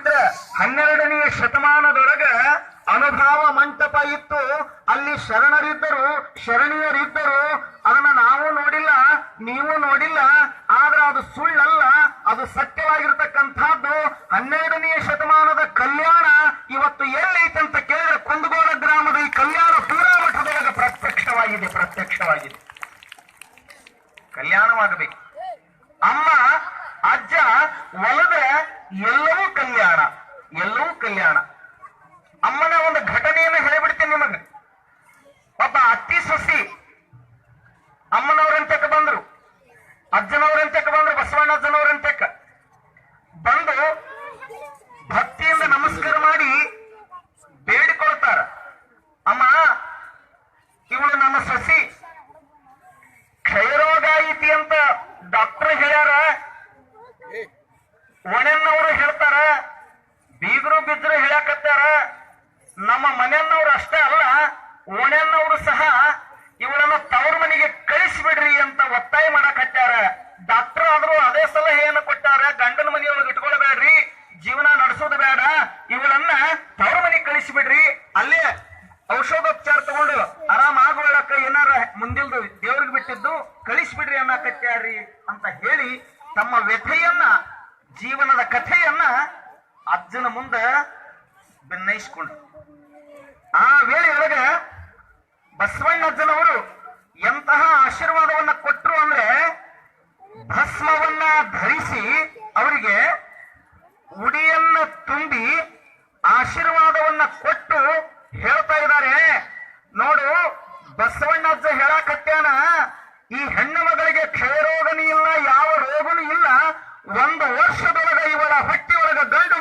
ಯಾಕಂತಂದ್ರೆ ಹನ್ನೆರಡನೆಯ ಶತಮಾನದೊಳಗ ಅನುಭಾವ ಮಂಟಪ ಇತ್ತು. ಅಲ್ಲಿ ಶರಣರಿದ್ದರು, ಶರಣಿಯರಿದ್ದರು. ಅದನ್ನ ನಾವು ನೋಡಿಲ್ಲ, ನೀವು ನೋಡಿಲ್ಲ. ಆದ್ರೆ ಅದು ಸುಳ್ಳಲ್ಲ, ಅದು ಸತ್ಯವಾಗಿರ್ತಕ್ಕಂಥದ್ದು. ಹನ್ನೆರಡನೆಯ ಶತಮಾನದ ಕಲ್ಯಾಣ ಇವತ್ತು ಎಲ್ಲೈತಂತ ಕೇಳಿದ್ರೆ ಕುಂದಗೋಳ ಗ್ರಾಮದ ಈ ಕಲ್ಯಾಣ ಪೂರ್ವಮಠದೊಳಗೆ ಪ್ರತ್ಯಕ್ಷವಾಗಿದೆ ಪ್ರತ್ಯಕ್ಷವಾಗಿದೆ. ಕಲ್ಯಾಣವಾಗಬೇಕು. ಅಮ್ಮ, ಅಜ್ಜ, ಒಲದೆ ಎಲ್ಲ ಅಜ್ಜನ ಮುಂದ ಬೆನ್ನೈಸ್ಕೊಂಡ ಆ ವೇಳೆ ಒಳಗ ಬಸವಣ್ಣಜ್ಜನವರು ಎಂತಹ ಆಶೀರ್ವಾದವನ್ನ ಕೊಟ್ಟರು ಅಂದ್ರೆ ಭಸ್ಮವನ್ನ ಧರಿಸಿ ಅವರಿಗೆ ಉಡಿಯನ್ನ ತುಂಬಿ ಆಶೀರ್ವಾದವನ್ನ ಕೊಟ್ಟು ಹೇಳ್ತಾ ಇದ್ದಾರೆ. ನೋಡು ಬಸವಣ್ಣಜ್ಜ ಹೇಳಾಕತ್ಯಾನ ಈ ಹೆಣ್ಣು ಮಗಳಿಗೆ ಕ್ಷಯರೋಗನೂ ಇಲ್ಲ, ಯಾವ ರೋಗನೂ ಇಲ್ಲ. ಒಂದು ವರ್ಷದೊಳಗ ಇವಳ ಹೊಟ್ಟಿಯೊಳಗ ಒಳಗ ಗಂಡು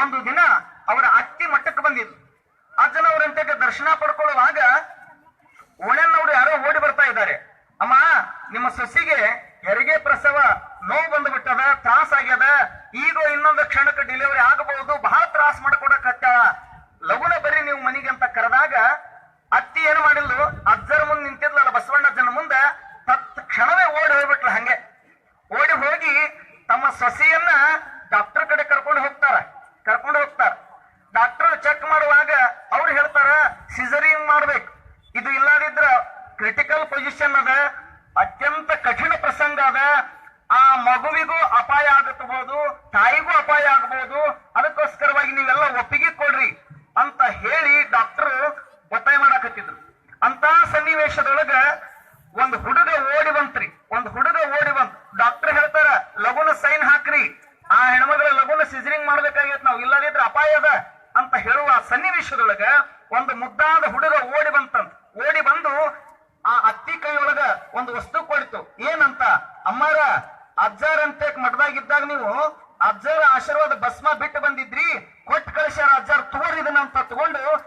ಒಂದು ದಿನ ಅವರ ಅತ್ತಿ ಮಟ್ಟಕ್ಕೆ ಬಂದಿದ್ರು ಅಜ್ಜನ ಅವರಂತೆ ದರ್ಶನ ಪಡ್ಕೊಳ್ಳುವಾಗ ಓಣ್ಯನವ್ರು ಯಾರೋ ಓಡಿ ಬರ್ತಾ ಇದ್ದಾರೆ. ಅಮ್ಮ, ನಿಮ್ಮ ಸೊಸಿಗೆ ಹೆರಿಗೆ ಪ್ರಸವ ನೋವು ಬಂದು ಬಿಟ್ಟದ ತ್ರಾಸಾಗ್ಯದ, ಈಗ ಇನ್ನೊಂದು ಕ್ಷಣಕ್ಕೆ ಡೆಲಿವರಿ ಆಗಬಹುದು, ಬಹಳ Vou pedir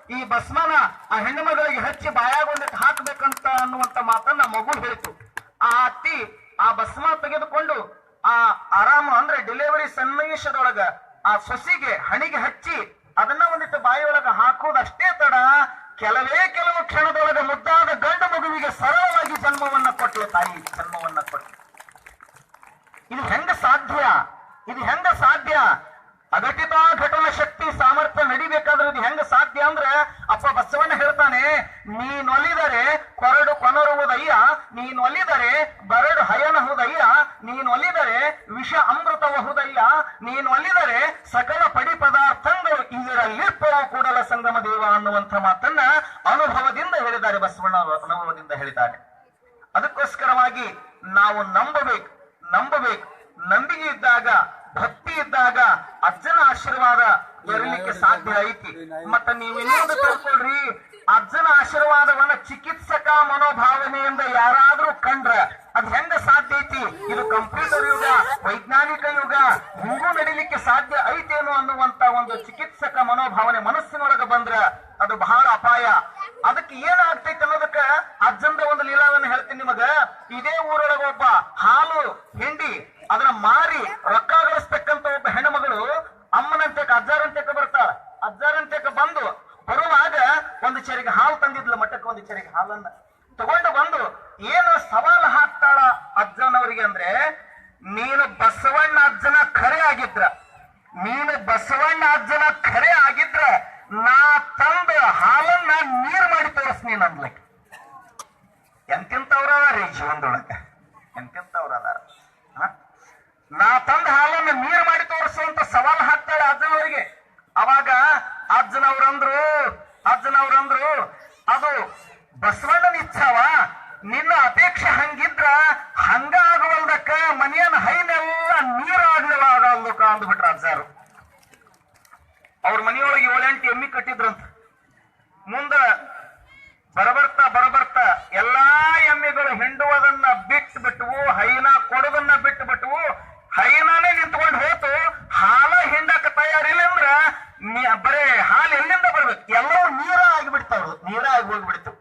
ಈ ಭಸ್ಮನ ಆ ಹೆಣ್ಣು ಮಗಳಿಗೆ ಹಚ್ಚಿ ಬಾಯಾಗ ಹಾಕ್ಬೇಕಂತ ಹಾಕಬೇಕಂತ ಅನ್ನುವಂತ ಮಾತನ್ನ ಮಗು ಹೇಳಿತು. ಆ ಅತ್ತಿ ಆ ಭಸ್ಮ ತೆಗೆದುಕೊಂಡು ಆ ಆರಾಮ ಅಂದ್ರೆ ಡೆಲಿವರಿ ಸನ್ನಿವೇಶದೊಳಗ ಆ ಸೊಸಿಗೆ ಹಣಿಗೆ ಹಚ್ಚಿ ಅದನ್ನ ಒಂದಿಟ್ಟು ಬಾಯಿಯೊಳಗ ಹಾಕುವುದಷ್ಟೇ ತಡ, ಕೆಲವೇ ಕೆಲವು ಕ್ಷಣದೊಳಗೆ ಮುದ್ದಾದ ಗಂಡು ಮಗುವಿಗೆ ಸರಳವಾಗಿ ಜನ್ಮವನ್ನ ಕೊಟ್ಟಳು ತಾಯಿ. ಮತ್ತ ನೀವು ಇನ್ನೊಂದು ತಿಳ್ಕೊಳ್ರಿ. ಅಜ್ಜನ ಆಶೀರ್ವಾದವನ್ನ ಚಿಕಿತ್ಸಕ ಮನೋಭಾವನೆಯಿಂದ ಯಾರಾದ್ರೂ ಕಂಡ್ರ ಅದ್ ಹೆಂಗ ಸಾಧ್ಯ ಐತಿ? ಇದು ಕಂಪ್ಯೂಟರ್ ಯುಗ ವೈಜ್ಞಾನಿಕ ಯುಗ ಹಿಂಗೂ ನಡಿಲಿಕ್ಕೆ ಸಾಧ್ಯ ಐತೇನೋ ಅನ್ನುವಂತ ಒಂದು ಚಿಕಿತ್ಸಕ ಮನೋಭಾವನೆ ಮನಸ್ಸಿನೊಳಗೆ ಬಂದ್ರ ಅದು ಬಹಳ ಅಪಾಯ. ಅದಕ್ಕೆ ಏನಾಗ್ತೈತೆ ಅನ್ನೋದಕ್ಕ ಅಜ್ಜಂದ ಒಂದು ಲೀಲಾವನ್ನ ಹೇಳ್ತೀನಿ ನಿಮಗ. ಇದೇ ಊರೊಳಗ ಒಬ್ಬ ಹಾಲು ಹಿಂಡಿ ಅದನ್ನ ಮಾರಿ ರೊಕ್ಕ ಗಳಿಸ್ತಕ್ಕಂತ ಒಬ್ಬ ಹೆಣ್ಣುಮಗಳು ಅಮ್ಮನಂತೆ ಅಜ್ಜಾರಂತೆ ಬರ್ತಾಳ. ಅಜ್ಜಾರಂತೆಕ ಬಂದು ಬರುವಾಗ ಒಂದು ಚರಿಗೆ ಹಾಲು ತಂದಿದ್ಲು ಮಠಕ್ಕೆ ಒಂದು ಚರಿಗೆ ಹಾಲನ್ನ. ತಗೊಂಡು ಬಂದು ಏನು ಸವಾಲು ಹಾಕ್ತಾಳ ಅಜ್ಜನವರಿಗೆ ಅಂದ್ರೆ, ನೀನು ಬಸವಣ್ಣ ಅಜ್ಜನ ಖರೆ ಆಗಿದ್ರ. ನೀನು ಬಸವಣ್ಣ ಅಜ್ಜನ ಖರೆ ಆಗಿದ್ರ, ನಾ ತಂದ ಹಾಲನ್ನ ನೀರ್ ಮಾಡಿ ತೋರಿಸ್ ನೀನ್ ಅದಾರ ಈ ಜೀವನದೊಳಗ? ಎಂತೆಂತವ್ರ ನಾ ತಂದ ಹಾಲನ್ನ ನೀರ್ ಮಾಡಿ ತೋರಿಸುವಂತ ಸವಾಲು ಹಾಕ್ತಾಳೆ ಅಜ್ಜನವರಿಗೆ. ಅವಾಗ ಅಜ್ಜನವ್ರಂದ್ರು ಅಜ್ಜನವ್ರಂದ್ರು, ಅದು ಬಸವಣ್ಣನ ಇಚ್ಛಾವ? ನಿನ್ನ ಅಪೇಕ್ಷೆ ಹಂಗಿದ್ರ ಹಂಗ ಆಗುವಲ್ದಕ್ಕ ಮನೆಯನ್ನ ಹೈನೆಲ್ಲ ನೀರಾಗ್ಲವಾಗಲ್ದಕ್ಕ ಅಂದ್ಬಿಟ್ರ ಅಜ್ಜಾರು ಅವ್ರ ಮನೆಯೊಳಗೆ ಏಳೆಂಟು ಎಮ್ಮಿ ಕಟ್ಟಿದ್ರಂತ. ಮುಂದ ಬರಬರ್ತಾ ಬರಬರ್ತಾ ಎಲ್ಲಾ ಎಮ್ಮೆಗಳು ಹಿಂಡುವುದನ್ನ ಬಿಟ್ಟು ಬಿಟ್ಟವು ಹೈನ ಕೊಡೋದನ್ನ ಬಿಟ್ಟು ಬಿಟ್ಟವು ಹೈನಾನೇ ನಿಂತ್ಕೊಂಡು ಹೋತು, ಹಾಲ ಹಿಂಡಕ್ಕೆ ತಯಾರಿಲ್ಲ ಅಂದ್ರ ಬರೇ ಹಾಲು ಎಲ್ಲಿಂದ ಬರ್ಬೇಕು? ಎಲ್ಲವೂ ನೀರ ಆಗಿಬಿಡ್ತಾವ್ರು. ನೀರ ಆಗಿ ಹೋಗ್ಬಿಡ್ತು.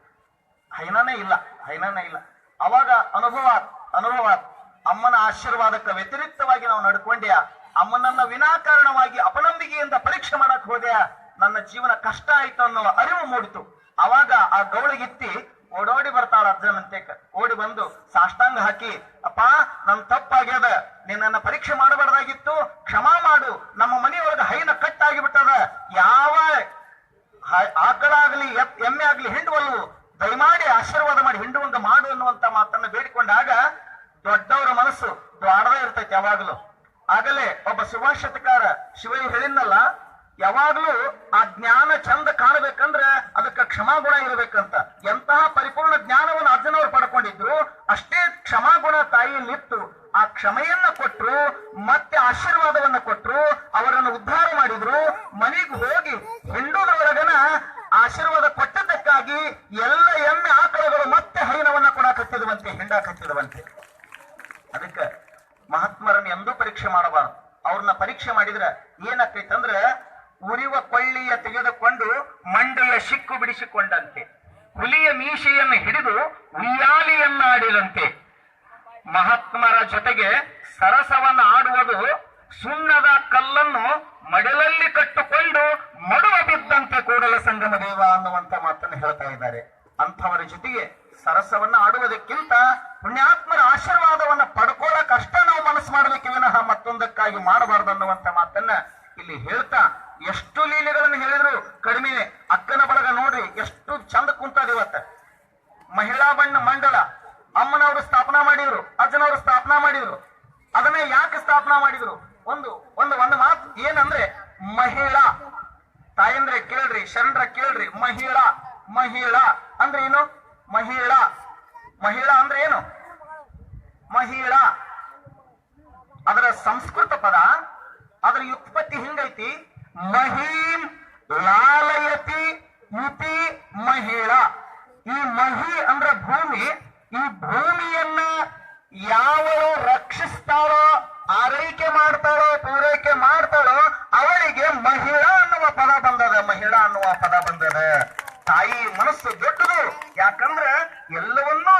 ಹೈನಾನೇ ಇಲ್ಲ ಹೈನಾನೇ ಇಲ್ಲ. ಅವಾಗ ಅನುಭವ ಅನುಭವ ಅಮ್ಮನ ಆಶೀರ್ವಾದಕ್ಕೆ ವ್ಯತಿರಿಕ್ತವಾಗಿ ನಾವು ನಡ್ಕೊಂಡ್ಯಾ, ಅಮ್ಮನನ್ನ ವಿನಾಕಾರಣವಾಗಿ ಅಪನಂಬಿಕೆಯಿಂದ ಪರೀಕ್ಷೆ ಮಾಡಕ್ ಹೋದ್ಯಾ, ನನ್ನ ಜೀವನ ಕಷ್ಟ ಆಯ್ತು ಅನ್ನೋ ಅರಿವು ಮೂಡಿತು. ಅವಾಗ ಆ ಗೌಳಿಗಿತ್ತಿ ಓಡೋಡಿ ಬರ್ತಾಳ ಅಜ್ಜನಂತೆಕ ಓಡಿ ಬಂದು ಸಾಷ್ಟಾಂಗ ಹಾಕಿ, ಅಪ್ಪ, ನನ್ ತಪ್ಪಾಗ್ಯದ. ನಿನ್ನನ್ನ ಪರೀಕ್ಷೆ ಮಾಡಬಾರ್ದಾಗಿತ್ತು. ಕ್ಷಮಾ ಮಾಡು. ನಮ್ಮ ಮನೆಯೊಳಗ ಹೈನ ಕಟ್ಟಾಗಿ ಬಿಟ್ಟದ ಯಾವ ಆಕಳಾಗ್ಲಿ ಎಮ್ಮೆ ಆಗ್ಲಿ ಹಿಂಡುವಲ್ವು. ದಯಮಾಡಿ ಆಶೀರ್ವಾದ ಮಾಡಿ ಹಿಂಡುವಂಗ ಮಾಡು ಅನ್ನುವಂತ ಮಾತನ್ನ ಬೇಡಿಕೊಂಡಾಗ ದೊಡ್ಡವರ ಮನಸ್ಸು ದ್ವಾಡದೇ ಇರ್ತೈತಿ ಯಾವಾಗಲೂ. ಆಗಲೇ ಒಬ್ಬ ಸುಭಾಷಿತಕಾರ ಶಿವನಿ ಹೇಳಿದ್ನಲ್ಲ ಯಾವಾಗ್ಲೂ ಆ ಜ್ಞಾನ ಚಂದ ಕಾಣಬೇಕಂದ್ರೆ ಅದಕ್ಕೆ ಕ್ಷಮಾಗುಣ ಇರಬೇಕಂತ. ಎಂತಹ ಪರಿಪೂರ್ಣ ಜ್ಞಾನವನ್ನು ಅರ್ಜುನವರು ಪಡ್ಕೊಂಡಿದ್ರು, ಅಷ್ಟೇ ಕ್ಷಮಾಗುಣ ತಾಯಿಯಲ್ಲಿತ್ತು ಆ ಕ್ಷಮೆಯನ್ನ ಕೊಟ್ರು, ಮತ್ತೆ ಆಶೀರ್ವಾದವನ್ನ ಕೊಟ್ರು, ಅವರನ್ನು ಉದ್ಧಾರ ಮಾಡಿದ್ರು. ಮನೆಗೆ ಹೋಗಿ ಹಿಂಡುದ್ರೊಳಗನ ಆಶೀರ್ವಾದ ಕೊಟ್ಟದ್ದಕ್ಕಾಗಿ ಎಲ್ಲ ಎಮ್ಮೆ ಆಕಳುಗಳು ಮತ್ತೆ ಹೈನವನ್ನ ಕೊಡಾಕತ್ತಿದವಂತೆ ಹಿಂಡಾಕತ್ತಿದವಂತೆ ಅದಕ್ಕೆ ಮಹಾತ್ಮರನ್ನ ಎಂದೂ ಪರೀಕ್ಷೆ ಮಾಡಬಾರದು. ಅವ್ರನ್ನ ಪರೀಕ್ಷೆ ಮಾಡಿದ್ರೆ ಏನಾಕೈತಂದ್ರ ಶಿಕ್ಕು ಬಿಡಿಸಿಕೊಂಡಂತೆ. ಹುಲಿಯ ಮೀಸೆಯನ್ನು ಹಿಡಿದು ಉಯ್ಯಾಲಿಯನ್ನಾಡಿದಂತೆ ಮಹಾತ್ಮರ ಜೊತೆಗೆ ಸರಸವನ್ನ ಆಡುವುದು ಸುಣ್ಣದ ಕಲ್ಲನ್ನು ಮಡಲಲ್ಲಿ ಕಟ್ಟುಕೊಂಡು ಮಡುವ ಬಿದ್ದಂತೆ ಕೂಡಲ ಸಂಗಮ ದೇವ ಅನ್ನುವಂತ ಮಾತನ್ನು ಹೇಳ್ತಾ ಇದ್ದಾರೆ. ಅಂಥವರ ಜೊತೆಗೆ ಸರಸವನ್ನ ಆಡುವುದಕ್ಕಿಂತ ಪುಣ್ಯಾತ್ಮರ ಆಶೀರ್ವಾದವನ್ನ ಪಡ್ಕೊಳ್ಳಕ್ ಅಷ್ಟ ನಾವು ಮನಸ್ಸು ಮಾಡ್ಲಿಕ್ಕೆ ವಿನಃ ಮತ್ತೊಂದಕ್ಕಾಗಿ ಮಾಡಬಾರದು ಅನ್ನುವಂತ ಮಾತನ್ನ ಇಲ್ಲಿ ಹೇಳ್ತಾ ಎಷ್ಟು ಲೀಲೆಗಳನ್ನು ಹೇಳಿದ್ರು ಕಡಿಮೆ. ಅಕ್ಕನ ಬಳಗ ನೋಡ್ರಿ, ಎಷ್ಟು ಚಂದ ಕುಂತದ ಇವತ್ತ. ಮಹಿಳಾ ಬಣ್ಣ ಮಂಡಲ, ಅಮ್ಮನವರು ಸ್ಥಾಪನಾ ಮಾಡಿದ್ರು, ಅಜ್ಜನವರು ಸ್ಥಾಪನಾ ಮಾಡಿದ್ರು. ಅದನ್ನ ಯಾಕೆ ಸ್ಥಾಪನಾ ಮಾಡಿದ್ರು? ಒಂದು ಒಂದು ಒಂದು ಮಾತು ಏನಂದ್ರೆ, ಮಹಿಳಾ. ತಾಯಂದ್ರೆ ಕೇಳ್ರಿ, ಶರಣರ ಕೇಳ್ರಿ, ಮಹಿಳಾ ಮಹಿಳಾ ಅಂದ್ರೆ ಏನು ಮಹಿಳಾ ಮಹಿಳಾ ಅಂದ್ರೆ ಏನು ಮಹಿಳಾ ಅದರ ಸಂಸ್ಕೃತ ಪದ ಅದರ ವ್ಯುತ್ಪತ್ತಿ ಹಿಂಗೈತಿ ಮಹೀಂ ಲಾಲಯತಿ ಯುತಿ ಮಹಿಳಾ ಈ ಮಹಿ ಅಂದ್ರ ಭೂಮಿ ಈ ಭೂಮಿಯನ್ನ ಯಾವಳು ರಕ್ಷಿಸ್ತಾಳೋ ಆರೈಕೆ ಮಾಡ್ತಾಳೋ ಪೂರೈಕೆ ಮಾಡ್ತಾಳೋ ಅವಳಿಗೆ ಮಹಿಳಾ ಅನ್ನುವ ಪದ ಬಂದದ ಮಹಿಳಾ ಅನ್ನುವ ಪದ ಬಂದದ ತಾಯಿ ಮನಸ್ಸು ದೊಡ್ಡದು ಯಾಕಂದ್ರೆ ಎಲ್ಲವನ್ನೂ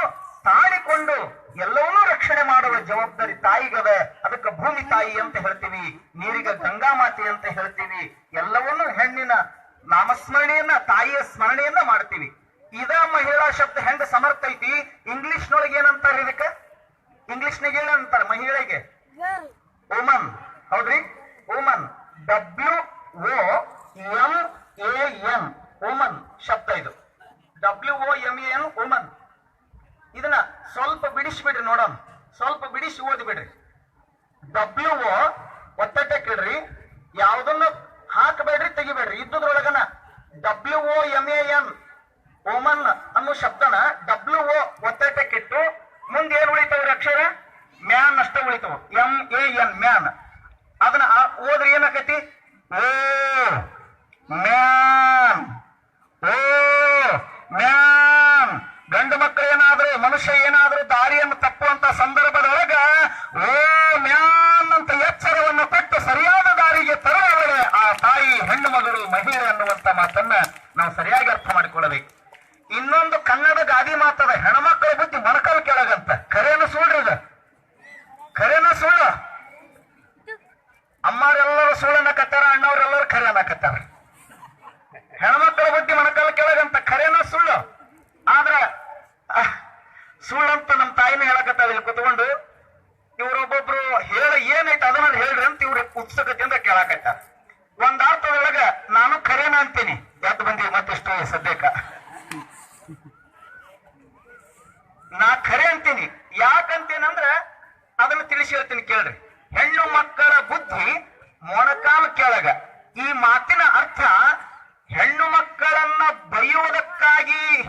ತಾಳಿಕೊಂಡು, ಎಲ್ಲವನ್ನೂ ರಕ್ಷಣೆ ಮಾಡುವ ಜವಾಬ್ದಾರಿ ತಾಯಿಗದ ಅದಕ್ಕೆ ಭೂಮಿ ತಾಯಿ ಅಂತ ಹೇಳ್ತೀವಿ, ನೀರಿಗೆ ಗಂಗಾ ಮಾತೆ ಅಂತ ಹೇಳ್ತೀವಿ. ಎಲ್ಲವನ್ನೂ ಹೆಣ್ಣಿನ ನಾಮಸ್ಮರಣೆಯನ್ನ ತಾಯಿಯ ಸ್ಮರಣೆಯನ್ನ ಡಬ್ಲ್ಯೂ ಓ ಎಂ ಏನು ಓಮನ್ ಇದನ್ನ ಸ್ವಲ್ಪ ಬಿಡಿಸ್ಬಿಡ್ರಿ ನೋಡೋಣ. ಸ್ವಲ್ಪ ಬಿಡಿಸಿ ಓದ್ಬಿಡ್ರಿ. ಡಬ್ಲ್ಯೂ ಓ ಒತ್ತಟ್ಟೆ ಕೇಳ್ರಿ. ಯಾವ್ದನ್ನು ಹಾಕಬೇಡ್ರಿ ತೆಗಿಬೇಡ್ರಿ. ಇದ್ದದ್ರೊಳಗನ W O M A N woman ಅನ್ನೋ ಶಬ್ದನ ಡಬ್ಲ್ಯೂ ಓ ಒತ್ತಟಕ್ಕಿಟ್ಟು ಮುಂದೆ ಏನ್ ಉಳಿತಾವ್ರಿ ಅಕ್ಷರ? ಮ್ಯಾನ್ ಅಷ್ಟ ಉಳಿತಾವ. ಎಂ ಎ ಎನ್ ಮ್ಯಾನ್ ಅದನ್ನ ಓದ್ರಿ ಏನಾಕೈತಿ? ಓ ಮ್ಯಾನ್ ಓ ಮನುಷ್ಯ ಏನಾದ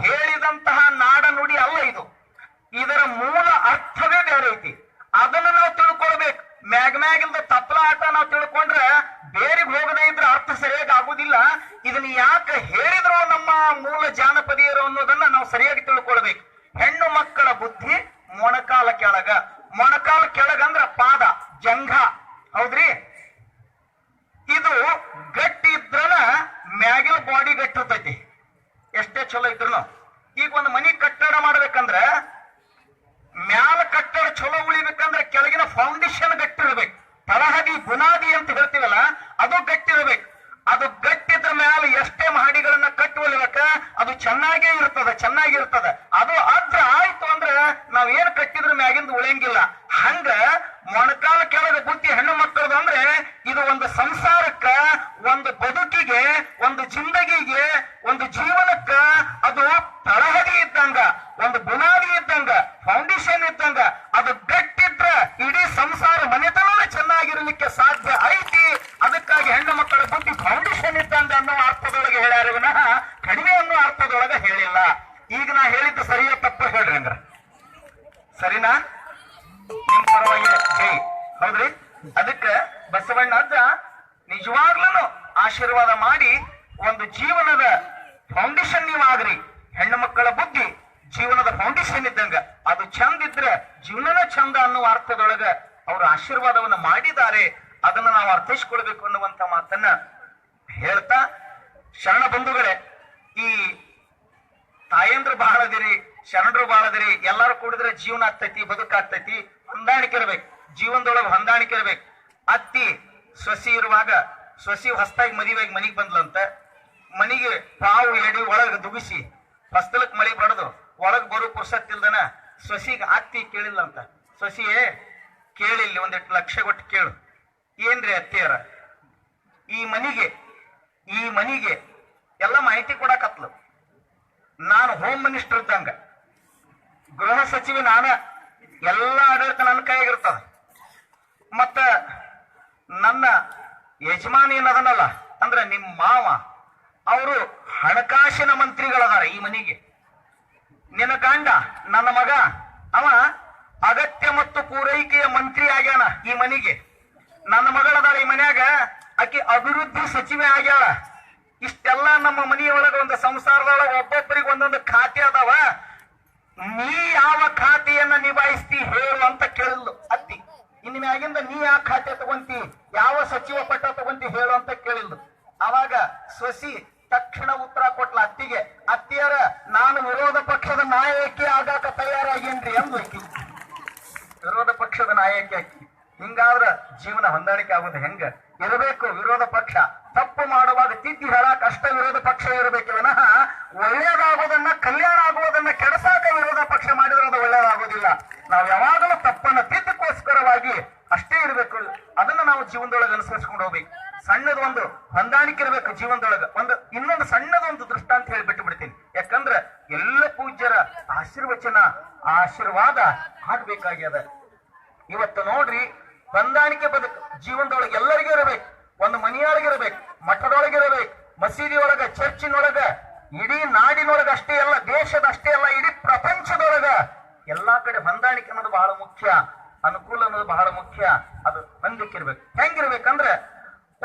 ಹೇಳಿದಂತಹ ನಾಡ ನುಡಿ ಅಲ್ಲ ಇದು. ಇದರ ಮೂಲ ಅರ್ಥವೇ ಬೇರೆ ಐತಿ. ಅದನ್ನು ನಾವು ತಿಳ್ಕೊಳ್ಬೇಕು. ಮ್ಯಾಗ್ಮ್ಯಾಗಿಲ್ದ ತಪ್ಪಲ ಆಟ ನಾವು ತಿಳ್ಕೊಂಡ್ರೆ ಬೇರೆ ಹೋಗದೇ ಇದ್ರೆ ಅರ್ಥ ಸರಿಯಾಗಿ ಆಗುದಿಲ್ಲ. ಇದನ್ನ ಯಾಕೆ ಹೇಳಿದ್ರು ನಮ್ಮ ಮೂಲ ಜಾನಪದೀಯರು ಅನ್ನೋದನ್ನ ನಾವು ಸರಿಯಾಗಿ ತಿಳ್ಕೊಳ್ಬೇಕು. ಹೆಣ್ಣು ಮಕ್ಕಳ ಬುದ್ಧಿ ಮೊಣಕಾಲ ಕೆಳಗ. ಮೊಣಕಾಲ ಕೆಳಗ ಅಂದ್ರ ಪಾದ, ಜಂಘ. ಹೌದ್ರಿ? ಇದು ಗಟ್ಟಿ ಇದ್ರನ ಮ್ಯಾಗಿಲ್ ಬಾಡಿ ಗಟ್ಟಿರ್ತೈತಿ. ಎಷ್ಟೇ ಚಲೋ ಇದ್ರು ಈಗ ಒಂದು ಮನಿ ಕಟ್ಟಡ ಮಾಡ್ಬೇಕಂದ್ರ ಮ್ಯಾಲ ಕಟ್ಟಡ ಚಲೋ ಉಳಿಬೇಕಂದ್ರೆ ಕೆಳಗಿನ ಫೌಂಡೇಶನ್ ಗಟ್ಟಿರ್ಬೇಕು ತಳಹದಿ ಬುನಾದಿ ಅಂತ ಹೇಳ್ತೀವಲ್ಲ ಅದು ಗಟ್ಟಿರ್ಬೇಕು ಅದು ಗಟ್ಟಿದ್ರ ಮ್ಯಾಲ ಎಷ್ಟೇ ಮಹಡಿಗಳನ್ನ ಕಟ್ಟುವಲ್ಬೇಕ ಅದು ಚೆನ್ನಾಗೇ ಇರ್ತದ ಚೆನ್ನಾಗಿರ್ತದ ಅದು ಅದ್ರ ಆಯ್ತು ಅಂದ್ರೆ ನಾವ್ ಏನ್ ಕಟ್ಟಿದ್ರ ಮ್ಯಾಗಿಂದ ಉಳಿಯಂಗಿಲ್ಲ ಹಂಗ ಮೊಣಕಾಲ ಕೆಳಗ ಬುದ್ಧಿ ಹೆಣ್ಣು ಮಕ್ಕಳದು ಅಂದ್ರೆ ಇದು ಒಂದು ಸಂಸಾರಕ್ಕ ಒಂದು ಬದುಕಿಗೆ ಒಂದು ಜಿಂದಗಿಗೆ ಒಂದು ಜೀವನಕ್ಕ ಅದು ತಳಹದಿ ಇದ್ದಂಗ ಒಂದು ಬುನಾದಿ ಇದ್ದಂಗ ಫೌಂಡೇಶನ್ ಇದ್ದಂಗ ಅದು ಗಟ್ಟಿದ್ರ ಇಡೀ ಸಂಸಾರ ಮನೆತನವೇ ಚೆನ್ನಾಗಿರ್ಲಿಕ್ಕೆ ಸಾಧ್ಯ ಐತಿ ಅದಕ್ಕಾಗಿ ಹೆಣ್ಣು ಮಕ್ಕಳ ಬುದ್ಧಿ ಫೌಂಡೇಶನ್ ಇದ್ದಂಗ ಅನ್ನೋ ಅರ್ಥದೊಳಗೆ ಹೇಳ್ಯಾರ ವಿನಃ ಕಡಿಮೆ ಅನ್ನೋ ಅರ್ಥದೊಳಗೆ ಹೇಳಿಲ್ಲ ಈಗ ನಾ ಹೇಳಿದ್ದು ಸರಿಯೋ ತಪ್ಪು ಹೇಳ್ರಿ ಅಂದ್ರ ಸರಿನಾ ನಿಮ್ ಪರವಾಗಿ ಜೈ ಹೌದ್ರಿ ಅದಕ್ಕೆ ಬಸವಣ್ಣ ಅಜ್ಜ ನಿಜವಾಗ್ಲೂ ಆಶೀರ್ವಾದ ಮಾಡಿ ಒಂದು ಜೀವನದ ಫೌಂಡೇಶನ್ ನೀವು ಆಗ್ರಿ ಹೆಣ್ಣು ಮಕ್ಕಳ ಬುದ್ಧಿ ಇದ್ದಂಗ ಅದು ಚಂದ ಇದ್ರೆ ಜೀವನನ ಚಂದ ಅನ್ನುವ ಅರ್ಥದೊಳಗ ಅವರು ಆಶೀರ್ವಾದವನ್ನ ಮಾಡಿದ್ದಾರೆ. ಅದನ್ನ ನಾವು ಅರ್ಥೈಸ್ಕೊಳ್ಬೇಕು ಅನ್ನುವಂತ ಮಾತನ್ನ ಹೇಳ್ತಾ, ಶರಣ ಬಂಧುಗಳೇ, ಈ ತಾಯಂದ್ರು ಬಹಳದಿರಿ ಶರಣರು ಬಹಳದಿರಿ ಎಲ್ಲರೂ ಕೂಡಿದ್ರೆ ಜೀವನ ಆಗ್ತೈತಿ, ಬದುಕಾಗ್ತೈತಿ, ಹೊಂದಾಣಿಕೆ ಇರ್ಬೇಕು. ಜೀವನದೊಳಗೆ ಹೊಂದಾಣಿಕೆ ಇರ್ಬೇಕು. ಅತ್ತಿ, ಸೊಸಿ ಇರುವಾಗ, ಸೊಸಿ ಹೊಸ್ತಾಗಿ ಮದುವೆಯಾಗಿ ಮನೆಗೆ ಬಂದ್ಲಂತ, ಮನಿಗೆ ಪಾವು ಎಡಿ ಒಳಗೆ ದುಗಿಸಿ ಫಸ್ತಲಕ್ ಮಳಿ ಬಡದು. ಒಳಗ್ ಬರೋ ಪುರ್ಸತ್ತಿಲ್ದನ ಸೊಸಿಗೆ ಅತ್ತಿ ಕೇಳಿಲ್ಲಂತ ಸೊಸಿಯೇ ಕೇಳಿಲ್ಲ ಒಂದಿಟ್ಟು ಲಕ್ಷ ಕೊಟ್ಟು ಕೇಳು. ಏನ್ರಿ ಅತ್ತಿಯರ? ಈ ಮನಿಗೆ ಈ ಮನಿಗೆ ಎಲ್ಲ ಮಾಹಿತಿ ಕೊಡಕತ್ಲು. ನಾನು ಹೋಮ್ ಮಿನಿಸ್ಟರ್ ಇದ್ದಂಗ. ಗೃಹ ಸಚಿವ ನಾನ, ಎಲ್ಲ ಆಡಳಿತ ನನ್ನ ಕೈಯಾಗಿರ್ತದ ಮತ್ತ ನನ್ನ ಯಜಮಾನ ಏನದನಲ್ಲ, ಅಂದ್ರೆ ನಿಮ್ಮ ಮಾವ, ಅವರು ಹಣಕಾಸಿನ ಮಂತ್ರಿಗಳದಾರ ಈ ಮನೆಗೆ. ನಿನ್ನ ಗಂಡ, ನನ್ನ ಮಗ, ಅವ ಅಗತ್ಯ ಮತ್ತು ಪೂರೈಕೆಯ ಮಂತ್ರಿ ಆಗ್ಯಾನ ಈ ಮನೆಗೆ. ನನ್ನ ಮಗಳದಾಳ ಈ ಮನ್ಯಾಗ, ಆಕಿ ಅಭಿವೃದ್ಧಿ ಸಚಿವೆ ಆಗ್ಯಾಳ. ಇಷ್ಟೆಲ್ಲ ನಮ್ಮ ಮನೆಯೊಳಗ ಒಂದು ಸಂಸಾರದೊಳಗ ಒಬ್ಬೊಬ್ಬರಿಗೆ ಒಂದೊಂದು ಖಾತೆ ಅದಾವ. ನೀ ಯಾವ ಖಾತೆಯನ್ನ ನಿಭಾಯಿಸ್ತಿ ಹೇಳು ಅಂತ ಕೇಳಲು ಅತ್ತಿ. ಇನ್ನು ಮ್ಯಾಗಿಂದ ನೀ ಯಾವ ಖಾತೆ ತಗೊಂತಿ, ಯಾವ ಸಚಿವ ಪಟ್ಟ ತಗೊಂತಿ ಹೇಳು ಅಂತ ಕೇಳಿಲ್ಲು ಅವಾಗ ಸೊಸಿ ತಕ್ಷಣ ಉತ್ತರ ಕೊಟ್ಲ ಅತ್ತಿಗೆ. ಅತ್ತಿಯರ, ನಾನು ವಿರೋಧ ಪಕ್ಷದ ನಾಯಕಿ ಆಗಾಕ ತಯಾರಾಗೇನ್ರಿ ಎಂದು ವಿರೋಧ ಪಕ್ಷದ ನಾಯಕಿ ಆಕಿ. ಹಿಂಗಾದ್ರ ಜೀವನ ಹೊಂದಾಣಿಕೆ ಆಗುದು ಹೆಂಗ? ಇರಬೇಕು, ವಿರೋಧ ಪಕ್ಷ. ತಪ್ಪು ಮಾಡುವಾಗ ತಿದ್ದಿ ಹೇಳಕ್ ಅಷ್ಟ ವಿರೋಧ ಪಕ್ಷ ಇರಬೇಕು. ವಿನಃ ಒಳ್ಳೇದಾಗುವುದನ್ನ ಕಲ್ಯಾಣ ಆಗುವುದನ್ನ ಕೆಡಸಾಕ ವಿರೋಧ ಪಕ್ಷ ಮಾಡಿದ್ರೆ ಅದು ಒಳ್ಳೇದಾಗುವುದಿಲ್ಲ ನಾವು ಯಾವಾಗಲೂ ತಪ್ಪನ್ನ ತಿದ್ದಕ್ಕೋಸ್ಕರವಾಗಿ ಅಷ್ಟೇ ಇರಬೇಕು. ಅದನ್ನ ನಾವು ಜೀವನದೊಳಗೆ ಅನುಸರಿಸಿಕೊಂಡು ಹೋಗ್ಬೇಕು. ಸಣ್ಣದ ಒಂದು ಹೊಂದಾಣಿಕೆ ಇರಬೇಕು ಜೀವನದೊಳಗೆ. ಒಂದು, ಇನ್ನೊಂದು ಸಣ್ಣದೊಂದು ದೃಷ್ಟಾಂತ ಹೇಳಿಬಿಟ್ಟು ಬಿಡ್ತೀನಿ ಯಾಕಂದ್ರೆ ಎಲ್ಲ ಪೂಜ್ಯರ ಆಶೀರ್ವಚನ, ಆಶೀರ್ವಾದ ಆಗ್ಬೇಕಾಗ್ಯದ. ಇವತ್ತು ನೋಡ್ರಿ ಹೊಂದಾಣಿಕೆ ಬದುಕು, ಜೀವನದೊಳಗೆ ಎಲ್ಲರಿಗೂ ಇರಬೇಕು. ಒಂದು ಮನೆಯೊಳಗೆ ಇರಬೇಕು, ಮಠದೊಳಗೆ ಇರಬೇಕು, ಮಸೀದಿಯೊಳಗ, ಚರ್ಚಿನೊಳಗ, ಇಡೀ ನಾಡಿನೊಳಗ ಅಷ್ಟೇ ಅಲ್ಲ, ದೇಶದ ಅಷ್ಟೇ ಅಲ್ಲ, ಇಡೀ ಪ್ರಪಂಚದೊಳಗ ಎಲ್ಲಾ ಕಡೆ ಹೊಂದಾಣಿಕೆ ಅನ್ನೋದು ಬಹಳ ಮುಖ್ಯ. ಅನುಕೂಲ ಅನ್ನೋದು ಬಹಳ ಮುಖ್ಯ. ಅದು ಹೊಂದಿಕ್ಕಿರ್ಬೇಕು. ಹೆಂಗಿರ್ಬೇಕಂದ್ರೆ,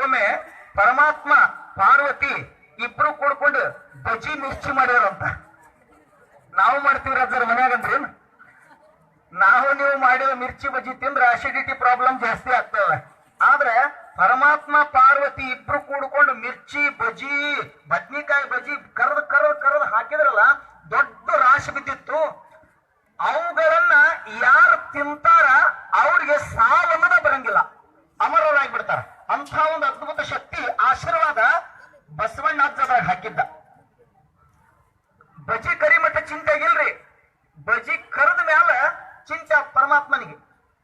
ಒಮ್ಮೆ ಪರಮಾತ್ಮ ಪಾರ್ವತಿ ಇಬ್ರು ಕೂಡ್ಕೊಂಡು ಬಜಿ ಮಿರ್ಚಿ ಮಾಡ್ಯಾರಂತ. ನಾವು ಮಾಡ್ತೀವಿ ರಾಜರ ಮನ್ಯಾಗಂದ್ರೇನು ನಾವು ನೀವು ಮಾಡಿದ ಮಿರ್ಚಿ ಬಜ್ಜಿ ತಿಂದ್ರೆ ಅಸಿಡಿಟಿ ಪ್ರಾಬ್ಲಮ್ ಜಾಸ್ತಿ ಆಗ್ತವೆ ಆದ್ರೆ ಪರಮಾತ್ಮ, ಪಾರ್ವತಿ ಇಬ್ರು ಕೂಡ್ಕೊಂಡು ಮಿರ್ಚಿ ಬಜಿ ಬದ್ನಿಕಾಯಿ ಬಜಿ ಕರದ್ ಕರದ್ ಕರದ್ ಹಾಕಿದ್ರಲ್ಲ, ದೊಡ್ಡ ರಾಶಿ ಬಿದ್ದಿತ್ತು. ಅವುಗಳನ್ನ ಯಾರು ತಿಂತಾರ ಅವ್ರಿಗೆ ಸಾವನ್ನದ ಬರಂಗಿಲ್ಲ. ಅಮರರಾಗಿ ಬಿಡ್ತಾರ ಅಂತ ಒಂದು ಅದ್ಭುತ ಶಕ್ತಿ ಆಶೀರ್ವಾದ ಬಸವಣ್ಣ ಹಾಕಿದ್ದ. ಬಜಿ ಕರಿಮಠ ಚಿಂತೆಗಿಲ್ರಿ ಬಜಿ ಕರೆದ ಮ್ಯಾಲ ಚಿಂತೆ ಪರಮಾತ್ಮನಿಗೆ.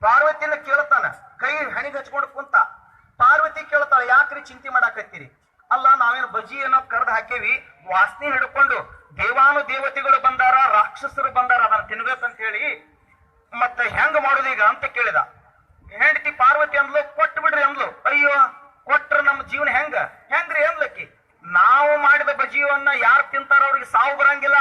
ಪಾರ್ವತಿಯನ್ನ ಕೇಳ್ತಾನ ಕೈ ಹಣಿಗೆ ಹಚ್ಕೊಂಡು ಕುಂತ. ಪಾರ್ವತಿ ಕೇಳ್ತಾಳ ಯಾಕ್ರಿ ಚಿಂತೆ ಮಾಡಾಕತ್ತೀರಿ? ಅಲ್ಲ, ನಾವೇನು ಬಜಿ ಏನೋ ಕರೆದು ಹಾಕೇವಿ, ವಾಸನೆ ಹಿಡ್ಕೊಂಡು ದೇವಾನು ದೇವತೆಗಳು ಬಂದಾರ, ರಾಕ್ಷಸರು ಬಂದಾರ, ಅದನ್ನ ತಿನ್ಬೇಕಂತ ಹೇಳಿ, ಮತ್ತೆ ಹೆಂಗ ಮಾಡೋದು ಈಗ ಅಂತ ಕೇಳಿದ. ಹೆಂಡತಿ ಪಾರ್ವತಿ ಅಂದ್ಲು ಕೊಟ್ಟು ಬಿಡ್ರಿ ಅಂದ್ಲು. ಅಯ್ಯೋ, ಕೊಟ್ರ ನಮ್ಮ ಜೀವನ ಹೆಂಗ? ಹೆಂಗ್ರಿ ಅಂದ್ಲಕ್ಕಿ. ನಾವು ಮಾಡಿದ ಬಜಿಯನ್ನ ಯಾರು ತಿಂತಾರ ಅವ್ರಿಗೆ ಸಾವು ಬರಂಗಿಲ್ಲ.